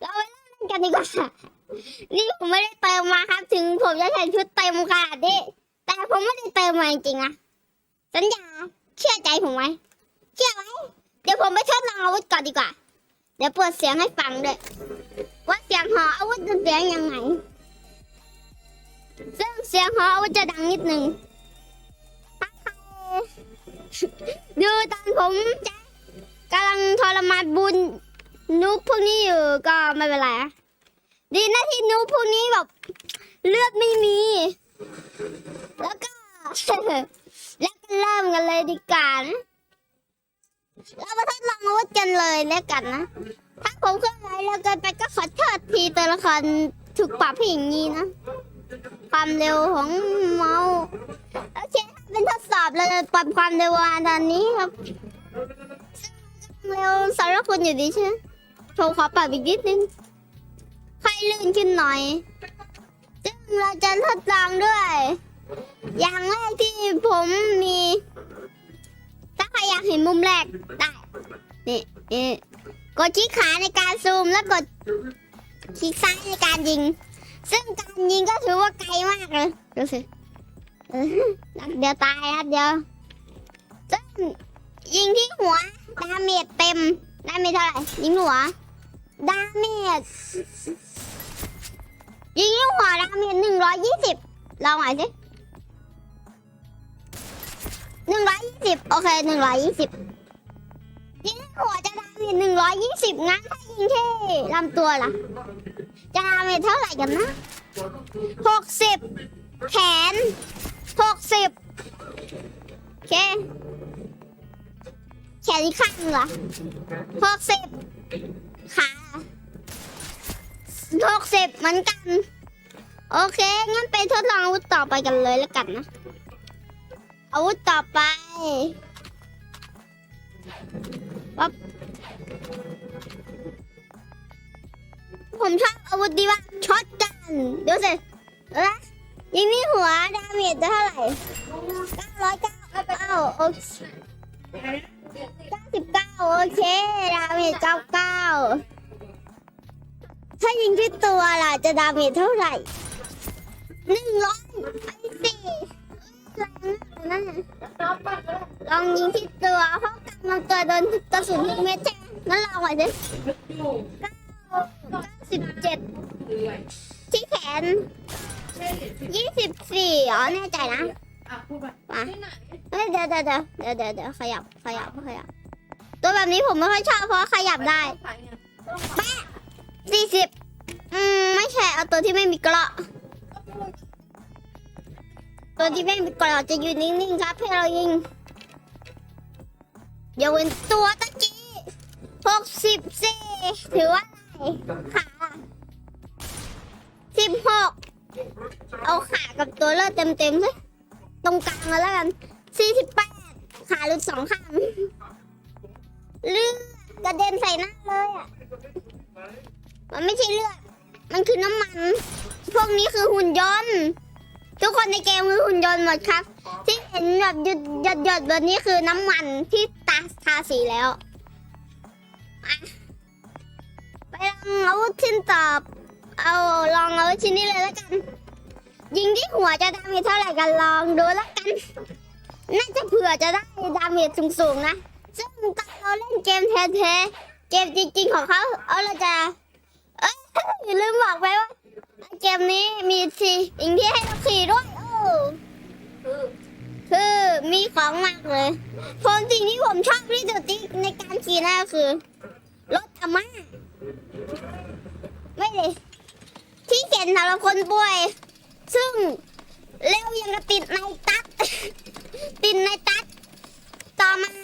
เราไปเล่นกันดีกว่านี่ผมไม่ได้เติมมาครับ ถึงผมจะใส่ชุดเต็มขนาดนี้แต่ผมไม่ได้เติมมาจริงๆอะสัญญาเชื่อใจผมไหมเชื่อไหมเดี๋ยวผมไปทดลองอาวุธก่อนดีกว่า เดี๋ยวเปิดเสียงให้ฟังด้วยว่าเสียงหออาวุธจะเสียงยังไงซึ่งเสียงหออาวุธจะดังนิดนึงดูตอนผมจะกำลังทรมานบุญ นูบพวกนี้อยู่ก็ไม่เป็นไรดีนะที่นูบพวกนี้แบบเลือดไม่มี แล้วก็ แล้วก็เริ่มกันเลยดีกว่านะเรามาทดลองอาวุธกันเลยแล้วกันนะ ถ้าผมเคลื่อนไหวแล้วเกินไปก็ขอโทษทีตัวละครถูกปรับให้อย่างนี้นะ ความเร็วของเมาส์โอเคเป็นทดสอบเราจะปรับความเร็วมาตอนนี้ครับซึ่งเร็วสำหรับคุณอยู่ดีใช่ไหม ผมขอปรับอีกนิดนึงค่อยลื่นขึ้นหน่อยซึ่งเราจะทดลองด้วย อย่างแรกที่ผมมี ถ้าใครอยากเห็นมุมแรกได้นี่นี่กดชี้ขาในการซูมแล้วกดชี้ซ้ายในการยิง ซึ่งการยิงก็ถือว่าไกลมากเลยดูสิเออนัดเดียวตายนัดเดียวซึ่งยิงที่หัวดาเมจเต็มดาเมจเท่าไหร่ยิงหัว ดาเมจยิงที่หัวดาเมจหนึ่งร้อยยี่สิบลองหน่อยสิหนึ่งร้อยยี่สิบโอเคหนึ่งร้อยยี่สิบยิงหัวจะดาเมจหนึ่งร้อยยี่สิบงั้นถ้ายิงที่ลำตัวล่ะ จะดาเมจเท่าไหร่กันนะหกสิบแขนหกสิบโอเคแขนข้างหนึ่งเหรอหกสิบ ขาหกสิบเหมือนกัน โอเค งั้นไปทดลองอาวุธต่อไปกันเลยแล้วกันนะ อาวุธต่อไปปั๊บผมชอบอาวุธดีว่าช็อตกัน เดี๋ยวสิเอ้ยยิงนี่หัวดาเมจจะเท่าไหร่เก้าร้อยเก้าเก้าโอเคเก้าสิบเก้า โอเคดาเมจเก้าเก้าถ้ายิงที่ตัวล่ะจะดาเมจเท่าไหร่หนึ่งร้อยไอ้สี่แรงมากเลยนลองยิงที่ตัวเพราะกำลังตัวโดนกระสุนทุกเม็ดใช่ไหมงั้นลองหน่อยสิเก้าเก้าสิบเจ็ดที่แขนยี่สิบสี่อ๋อแน่ใจนะอะพูดไปมาที่ไหนเฮ้ยเดี๋ยวเดี๋ยวเดี๋ยวเดี๋ยวเดี๋ยวเดี๋ยวขยับขยับขยับ ตัวแบบนี้ผมไม่ค่อยชอบเพราะขยับได้ไปไงสี่สิบอืมไม่ใช่เอาตัวที่ไม่มีเกราะ ตัวที่ไม่มีเกราะจะอยู่นิ่งๆครับให้เรายิงอย่าเว้นตัวตะกี้หกสิบสี่ถือว่าอะไรขาสิบหกเอาขากับตัวเลือดเต็มๆสิตรงกลางมาแล้วกันสี่สิบแปดขาหลุดสองข้าง เลือดกระเด็นใส่หน้าเลยอะ มันไม่ใช่เลือด มันคือน้ำมัน พวกนี้คือหุ่นยนต์ ทุกคนในเกมคือหุ่นยนต์หมดครับ ที่เห็นแบบหยดหยดหยดแบบนี้คือน้ำมันที่ตาทาสีแล้ว ไปลองอาวุธชิ้นตอบ เอาลองอาวุธชิ้นนี้เลยแล้วกัน ยิงที่หัวจะดาเมจเท่าไหร่กันลองดูแล้วกัน น่าจะเผื่อจะได้ดาเมจสูงๆนะ ซึ่งตอนเราเล่นเกมแท้ๆเกมจริงๆของเขาเอาเราจะเอ้ยอย่าลืมบอกไปว่าเกมนี้มีทีอิงที่ให้เราขี่ด้วยโอ้คือมีของมากเลยผมสิ่งที่ผมชอบที่สุดที่ในการขี่นั่นคือรถอาม่าไม่เลยที่เข็นสำหรับคนป่วย ซึ่งเร็วยังกับติดในตัด ติดในตัดต่อมา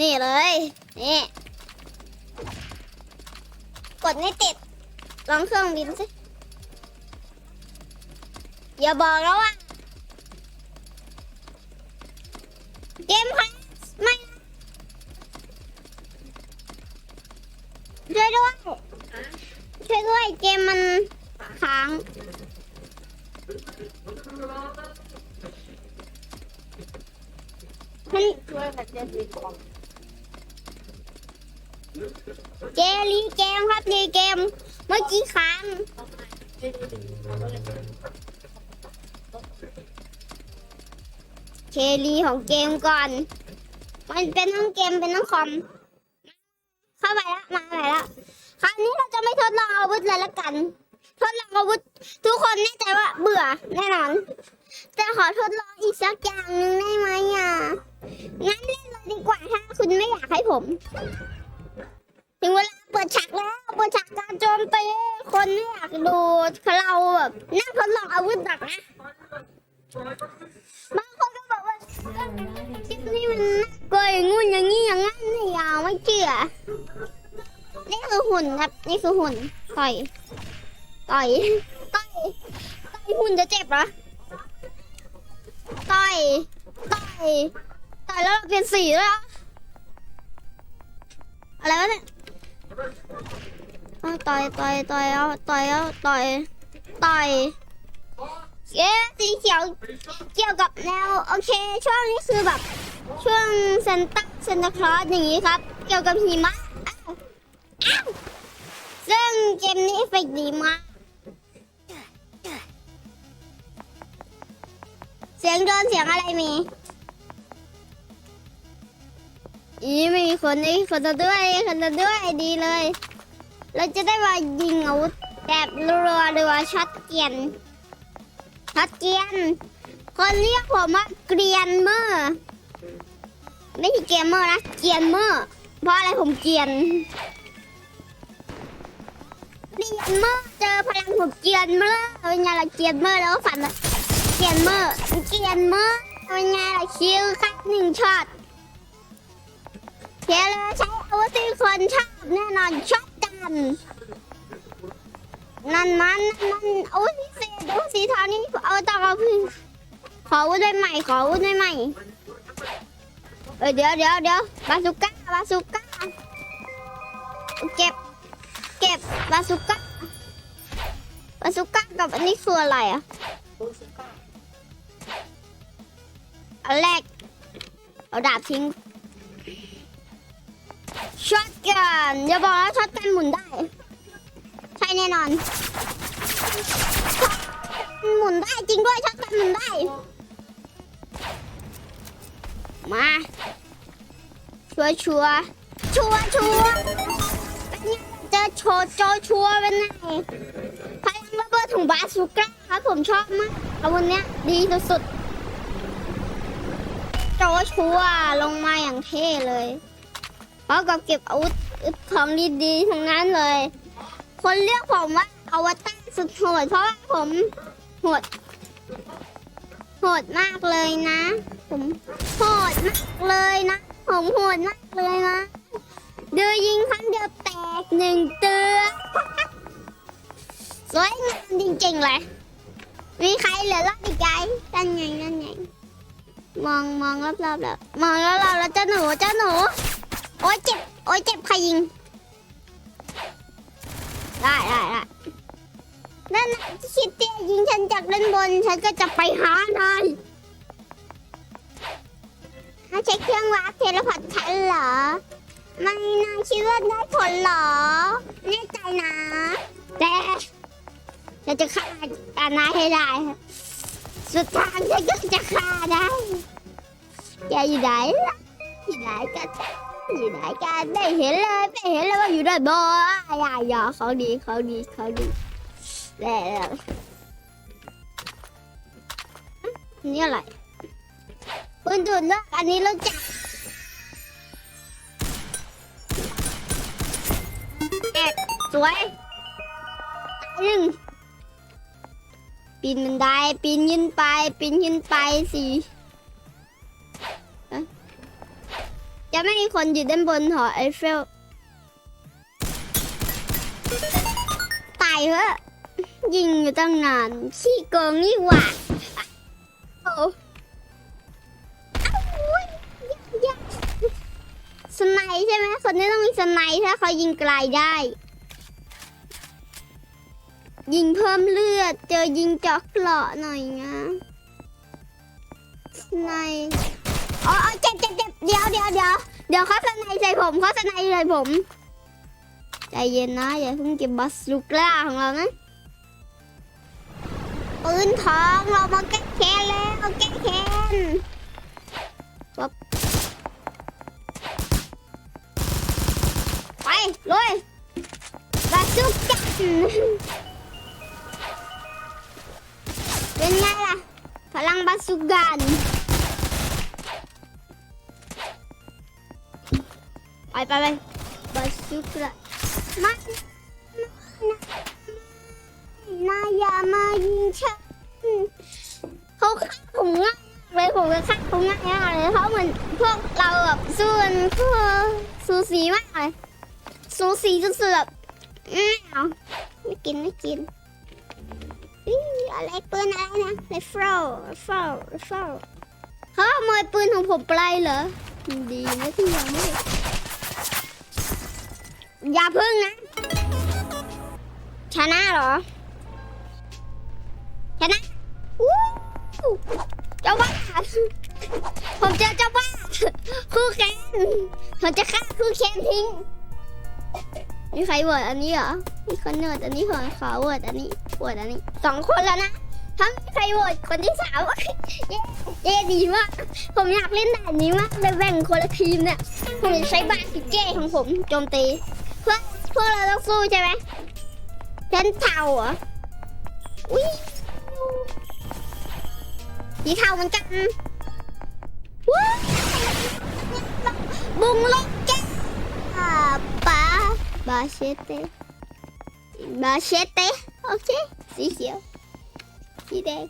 นี่เลย นี่ กดไม่ติด ลองเครื่องบินสิ อย่าบอกแล้วว่าเกมพังไม่ช่วยด้วย ช่วยด้วย เกมมันค้างมันช่วยแพ็กเกจดีกว่า เจรีเกมครับรีเกม เมื่อกี้ค้างเคลีของเกมก่อน มันเป็นทั้งเกมเป็นทั้งคอม เข้าไปแล้วมาไปแล้ว คราวนี้เราจะไม่ทดลองอาวุธเลยละกัน ทดลองอาวุธ ทุกคนแน่ใจว่าเบื่อแน่นอน แต่ขอทดลองอีกสักอย่างหนึ่งได้ไหมอะ งั้นเล่นเลยดีกว่าถ้าคุณไม่อยากให้ผม ถึงเวลาเปิดฉากแล้วเปิดฉากการโจมตีคนไม่อยากดูเราแบบนั่งทดลองอาวุธหนักนะบางคนก็บอกว่าคลิปนี้มันน่ากลัวอย่างงู้นอย่างนี้อย่างนั้นไม่ยาวไม่เชื่อนี่คือหุ่นครับนี่คือหุ่นต่อยต่อยต่อยต่อยหุ่นจะเจ็บเหรอต่อยต่อยต่อยแล้วเราเปลี่ยนสีแล้วอะไรวะเนี่ย เอาต่อยต่อยต่อยเอาต่อยเอาต่อยต่อยเอ๊ะสีเขียวเกี่ยวกับแนวโอเค ช่วงนี้คือแบบช่วงเซนต้าเซนตาคลอสอย่างนี้ครับ เกี่ยวกับหิมะอ้าวอ้าวซึ่งเกมนี้เอฟกดีมากเสียงโดนเสียงอะไรมี อีไม่มีคนนี่คนจะด้วยคนจะด้วยดีเลย เราจะได้มายิงอาวุธแบบรัวๆหรือว่าช็อตเกียนช็อตเกียน คนเรียกผมว่าเกรียนเมอร์ไม่ใช่เกมเมอร์นะเกรียนเมอร์เพราะอะไรผมเกรียนเกรียนเมอร์เจอพลังผมเกรียนเมอร์เป็นไงล่ะเกรียนเมอร์แล้วก็ฝันเกรียนเมอร์เกรียนเมอร์เป็นไงล่ะคิวครับหนึ่งช็อต เทเลใช้อาวุธที่คนชอบแน่นอนชอตกัน นั่นมันนั่นมันอาวุธพิเศษอาวุธสีทองนี่เอาต้องเอาพึ่งขออาวุธด้ใหม่ขออาวุธด้ใหม่เออเดี๋ยวเดี๋ยวเดี๋ยวบาสุก้าบาสุก้าเก็บเก็บบาสุก้าบาสุก้ากับอันนี้คืออะไรอะอันแรกเอาดาบทิ้ง ช็อตกันอย่าบอกว่าช็อตกันหมุนได้ ใช่แน่นอนหมุนได้จริงด้วยช็อตกันหมุนได้ มาชัวชัวชัวชัวเป็นไงเจอโชว์โจชัวเป็นไงพลังระเบิดของบาสุก้าครับผมชอบมากอาวุธเนี้ยดีสุดๆโจชัวลงมาอย่างเท่เลย พร้อมกับเก็บอาวุธของดีๆทั้งนั้นเลย คนเรียกผมว่าอวตารสุดโหดเพราะว่าผมโหดโหดมากเลยนะ ผมโหดมากเลยนะ ผมโหดมากเลยนะเดือยิงครั้งเดียวแตกหนึ่งเตือสวยงามจริงๆเลย มีใครเหลือรอดอีกไหมนั่นไงนั่นไง มองมองรอบๆแล้ว มองรอบๆแล้วเจ้าหนูเจ้าหนู โอ๊ยเจ็บ โอ๊ยเจ็บใครยิง ได้ได้ได้นั่นคิดเตียยิงฉันจากด้านบน ฉันก็จะไปหานายถ้าใช้เครื่องวัดเทเลพอร์ตฉันเหรอ ไม่นายคิดว่าได้ผลเหรอแน่ใจนะ แต่ฉันจะฆ่าอานายให้ได้ สุดทางฉันก็จะฆ่าได้แกอยู่ไหนล่ะอยู่ไหนกัน อยู่ไหนกันไม่เห็นเลยไม่เห็นเลยว่าอยู่ด้านบนอย่าอย่าเขาดีเขาดีเขาดีแล้วนี่อะไรคุดนะอันนี้เราจับเอ็ดสวยยหนึ่งปีนบันไดปีนขึ้นไปปีนขึ้นไปสี่ จะไม่มีคนอยู่ด้านบนหอไอเฟลตายเหอะยิงอยู่ตั้งนานขี้โกงนี่หว่าโอ้ยสไนด์ใช่ไหมคนนี้ต้องมีสไนด์ถ้าเขายิงไกลได้ ยิงเพิ่มเลือด เจอยิงจอกเกราะหน่อยนะสไนด์อ๋อ ดี๋ยวเดี๋ยวเดี๋ยวเดี๋ยวเขาสไนใส่ผมเขาสไนใส่ผม ใจเย็นนะอย่าเพิ่งเก็บบัสลูกล่าของเรานะปืนทองเรามาแก้แค้นแล้วแก้แค้นป๊บไปเลยบาสุกันเป็นไงล่ะพลังบาสุกัน ไปไปไปบาสุกันมานายามายิงฉันเขาฆ่าผมง่ายเลยผมก็ฆ่าเขาง่ายมากเลยเพราะเหมือนพวกเราแบบสู้กันคือสูสีมากเลยสูสีจนสุดแบบไม่เอาไม่กินไม่กินอีอะไรปืนอะไรนะไรเฟิลไรเฟิลเฟิลเขาขโมยปืนของผมไปเหรอดีนะที่ยังไม่ อย่าพึ่งนะ ชนะเหรอ ชนะวู้เจ้าบ้า ผมเจอเจ้าบ้า คู่แข่งผมจะฆ่าคู่แข่งทิ้ง มีใครโหวตอันนี้เหรอ มีคนโหวตอันนี้เหรอขอโหวตอันนี้โหวตอันนี้สองคนแล้วนะถ้ามีใครโหวตคนที่สามเย้เย้ดีมาก ผมอยากเล่นด่านนี้มากเลยแบ่งคนละทีมเนี่ย ผมจะใช้บาสิเก้ของผมโจมตี พื่อเพื่อเราต้องสู้ใช่ไหมเป็นเท่าเหรอ อุ้ยสีเทาเหมือนกันว้าบุงลงแกป้าบาเชเตบาเชเตโอเค สีเขียว สีแดง